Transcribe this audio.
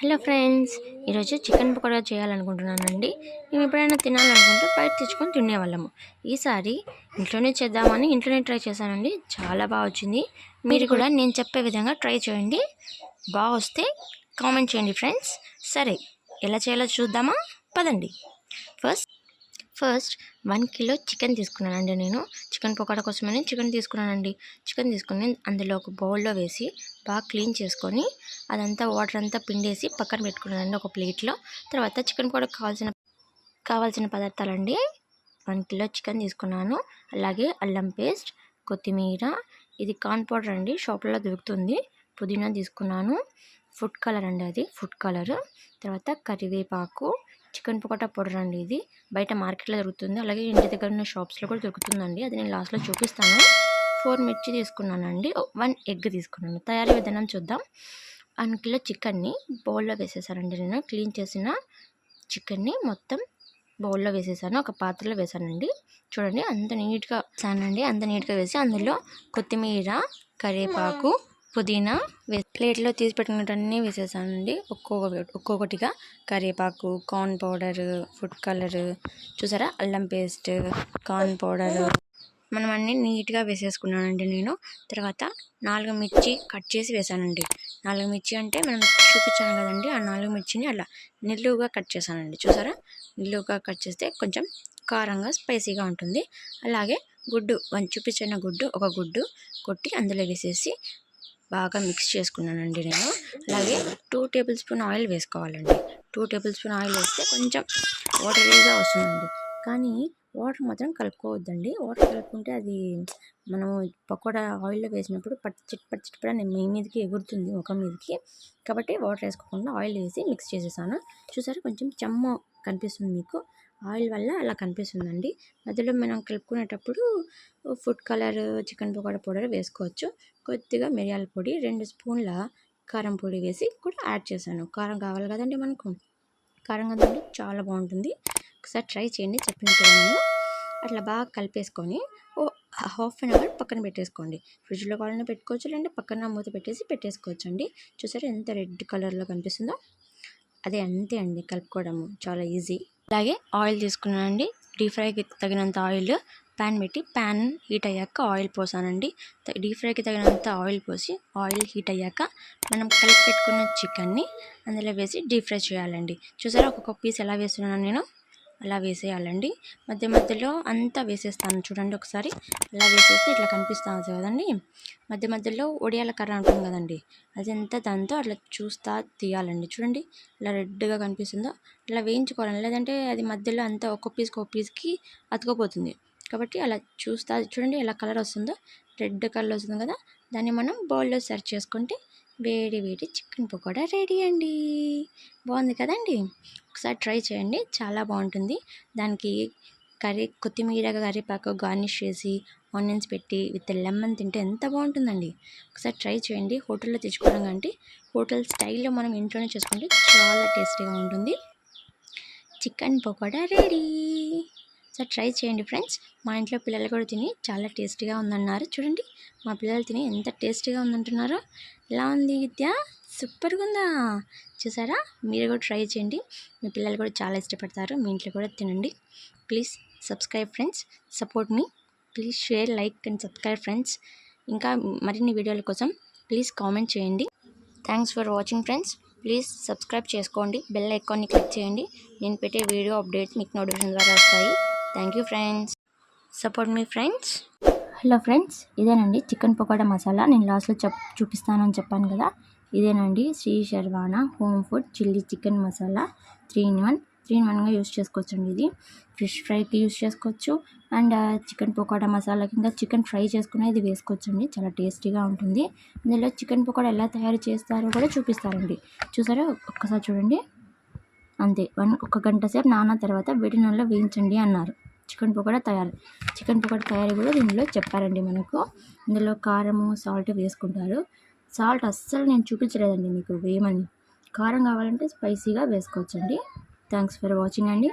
Hello friends ఈరోజు chicken pakoda చేయాలనుకుంటున్నానండి. మేము ఎప్పుడైనా తినాలనుకుంటే బయట తెచ్చుకొని తినేవాళ్ళము. ఈసారి ఇంట్లోనే చేద్దామని ఇంట్లోనే ట్రై చేశానండి. చాలా బాగా వచ్చింది. మీరు కూడా నేను చెప్పే విధంగా ట్రై చేయండి. బాగా వస్తే కామెంట్ చేయండి ఫ్రెండ్స్. సరే ఎలా చేయాలో చూద్దామా? పదండి. ఫస్ట్ వన్ కిలో చికెన్ తీసుకున్నానండి నేను. చికెన్ పకోడా కోసమని చికెన్ తీసుకున్నానండి. చికెన్ తీసుకుని అందులో ఒక బౌల్లో వేసి బాగా క్లీన్ చేసుకొని అదంతా వాటర్ అంతా పిండేసి పక్కన పెట్టుకున్నానండి ఒక ప్లేట్లో. తర్వాత చికెన్ పకోడా కావాల్సిన కావాల్సిన పదార్థాలండి. వన్ కిలో చికెన్ తీసుకున్నాను. అలాగే అల్లం పేస్ట్ కొత్తిమీర ఇది కార్న్ పౌడర్ అండి. షాప్లో దొరుకుతుంది. పుదీనా తీసుకున్నాను. ఫుడ్ కలర్ అండి అది ఫుడ్ కలర్. తర్వాత కరివేపాకు చికెన్ పకోటా పౌడర్ అండి ఇది. బయట మార్కెట్లో దొరుకుతుంది. అలాగే ఇంటి దగ్గర ఉన్న షాప్స్లో కూడా దొరుకుతుందండి. అది నేను లాస్ట్లో చూపిస్తాను. ఫోర్ మిర్చి తీసుకున్నానండి. వన్ ఎగ్ తీసుకున్నాను. తయారీ విధానం చూద్దాం. వన్ కిలో చికెన్ని బౌల్లో వేసేసానండి నేను. క్లీన్ చేసిన చికెన్ని మొత్తం బౌల్లో వేసేసాను. ఒక పాత్రలో వేసానండి. చూడండి అంత నీట్గా వేసానండి. అంత నీట్గా వేసి అందులో కొత్తిమీర కరివేపాకు పుదీనా ప్లేట్లో తీసి పెట్టుకున్నటన్నీ వేసేసానండి. ఒక్కొక్క ఒక్కొక్కటిగా కరివేపాకు కార్న్ పౌడర్ ఫుడ్ కలర్ చూసారా? అల్లం పేస్ట్ కార్న్ పౌడర్. మనం అన్నీ నీట్గా వేసేసుకున్నానండి నేను. తర్వాత నాలుగు మిర్చి కట్ చేసి వేసానండి. నాలుగు మిర్చి అంటే మనం చూపించాను కదండి ఆ నాలుగు మిర్చిని అలా నిలువుగా కట్ చేశానండి. చూసారా? నిలువుగా కట్ చేస్తే కొంచెం కారంగా స్పైసీగా ఉంటుంది. అలాగే గుడ్డు చూపించిన గుడ్డు ఒక గుడ్డు కొట్టి అందులో వేసేసి బాగా మిక్స్ చేసుకున్నానండి నేను. అలాగే టూ టేబుల్ స్పూన్ ఆయిల్ వేసుకోవాలండి. టూ టేబుల్ స్పూన్ ఆయిల్ వేస్తే కొంచెం వాటరీగా వస్తుందండి. కానీ వాటర్ మాత్రం కలుపుకోవద్దండి. వాటర్ కలుపుకుంటే అది మనం పకోడా ఆయిల్లో వేసినప్పుడు పచ్చి చిట్ పచ్చి చిట్పడ మీ మీదకి ఎగురుతుంది ఒక మీదకి. కాబట్టి వాటర్ వేసుకోకుండా ఆయిల్ వేసి మిక్స్ చేసేసాను. చూసారా కొంచెం చెమ్మ కనిపిస్తుంది మీకు. ఆయిల్ వల్ల అలా కనిపిస్తుందండి. మధ్యలో మనం కలుపుకునేటప్పుడు food colour chicken pakoda powder వేసుకోవచ్చు. కొద్దిగా మిరియాల పొడి రెండు స్పూన్ల కారం పొడి వేసి కూడా యాడ్ చేశాను. కారం కావాలి కదండి మనకు? కారం కదండి చాలా బాగుంటుంది. ఒకసారి ట్రై చేయండి చెప్పినట్టుగా నేను అట్లా బాగా కలిపేసుకొని ఓ హాఫ్ అన్ అవర్ పక్కన పెట్టేసుకోండి. ఫ్రిడ్జ్లో కావాలన్నా పెట్టుకోవచ్చు లేదంటే పక్కన మూత పెట్టేసి పెట్టేసుకోవచ్చు అండి చూసారా ఎంత రెడ్ కలర్లో కనిపిస్తుందో? అదే అంతే అండి కలుపుకోవడము. చాలా ఈజీ. అలాగే ఆయిల్ తీసుకున్నానండి. డీప్ ఫ్రైకి తగినంత ఆయిల్ ప్యాన్ పెట్టి ప్యాన్ హీట్ అయ్యాక ఆయిల్ పోసానండి. డీప్ ఫ్రైకి తగినంత ఆయిల్ పోసి ఆయిల్ హీట్ అయ్యాక మనం కలిపి పెట్టుకున్న చికెన్ని అందులో వేసి డీప్ ఫ్రై చేయాలండి. చూసారా ఒక్కొక్క పీస్ ఎలా వేస్తున్నాను నేను? అలా వేసేయాలండి. మధ్య మధ్యలో అంతా వేసేస్తాను చూడండి ఒకసారి. అలా వేసేస్తే ఇట్లా కనిపిస్తుంది కదండి. మధ్య మధ్యలో ఒడియాల కర్ర ఉంటుంది కదండి. అది ఎంత దాంతో అట్లా చూస్తా తీయాలండి చూడండి. ఇలా రెడ్గా కనిపిస్తుందో. అలా వేయించుకోవాలండి. లేదంటే అది మధ్యలో అంతా ఒక్క పీస్కి ఒక పీస్కి అతుకపోతుంది. కాబట్టి అలా చూస్తా చూడండి ఎలా కలర్ వస్తుందో. రెడ్ కలర్ వస్తుంది కదా. దాన్ని మనం బౌల్లో సర్వ్ చేసుకుంటే వేడి వేడి చికెన్ పకోడా రెడీ అండి. బాగుంది కదండి. ఒకసారి ట్రై చేయండి. చాలా బాగుంటుంది. దానికి కర్రీ కొత్తిమీర కరివేపాకు గార్నిష్ చేసి ఆనియన్స్ పెట్టి విత్ లెమన్ తింటే ఎంత బాగుంటుందండి. ఒకసారి ట్రై చేయండి. హోటల్లో తెచ్చుకోవడం కంటే హోటల్ స్టైల్లో మనం ఇంట్లోనే చేసుకుంటే చాలా టేస్టీగా ఉంటుంది. Chicken pakoda ready. Sir try చేయండి ఫ్రెండ్స్. మా ఇంట్లో పిల్లలు కూడా తిని చాలా టేస్టీగా ఉందన్నారు. చూడండి మా పిల్లలు తిని ఎంత టేస్టీగా ఉందంటున్నారో. ఎలా ఉంది విద్య? సూపర్గా ఉందా చూసారా? మీరు కూడా ట్రై చేయండి. మీ పిల్లలు కూడా చాలా ఇష్టపడతారు. మీ ఇంట్లో కూడా తినండి. Please subscribe friends. Support me. Please share like and subscribe friends. ఇంకా మరిన్ని వీడియోల కోసం ప్లీజ్ కామెంట్ చేయండి. Thanks for watching friends. Please subscribe చేసుకోండి. బెల్ ఐకాన్ని క్లిక్ చేయండి. నేను పెట్టే వీడియో అప్డేట్స్ మీకు నోటిఫికేషన్ ద్వారా వస్తాయి. Thank you friends. Support me friends. Hello friends. ఇదేనండి చికెన్ పకోడా మసాలా. నేను లాస్ట్లో చెప్ చూపిస్తానని చెప్పాను కదా. ఇదేనండి Shri Sharvana home food chilli chicken masala three in one. Three in వన్గా యూస్ చేసుకోవచ్చు అండి ఇది. ఫిష్ ఫ్రైకి యూస్ చేసుకోవచ్చు. అండ్ చికెన్ పకోడా మసాలాకి ఇంకా చికెన్ ఫ్రై చేసుకునే ఇది వేసుకోవచ్చు అండి చాలా టేస్టీగా ఉంటుంది. ఇందులో చికెన్ పకోడా ఎలా తయారు చేస్తారో కూడా చూపిస్తారండి. చూసారా? ఒక్కసారి చూడండి. అంతే. వన్ ఒక గంట సేపు నాన్న తర్వాత వేడి నూనెలో వేయించండి అన్నారు. చికెన్ పకోడా తయారు చికెన్ పకోడా తయారీ కూడా దీనిలో చెప్పారండి మనకు. ఇందులో కారము సాల్ట్ వేసుకుంటారు. సాల్ట్ అస్సలు నేను చూపించలేదండి మీకు వేయమని. కారం కావాలంటే స్పైసీగా వేసుకోవచ్చండి. థ్యాంక్స్ ఫర్ వాచింగ్ అండి.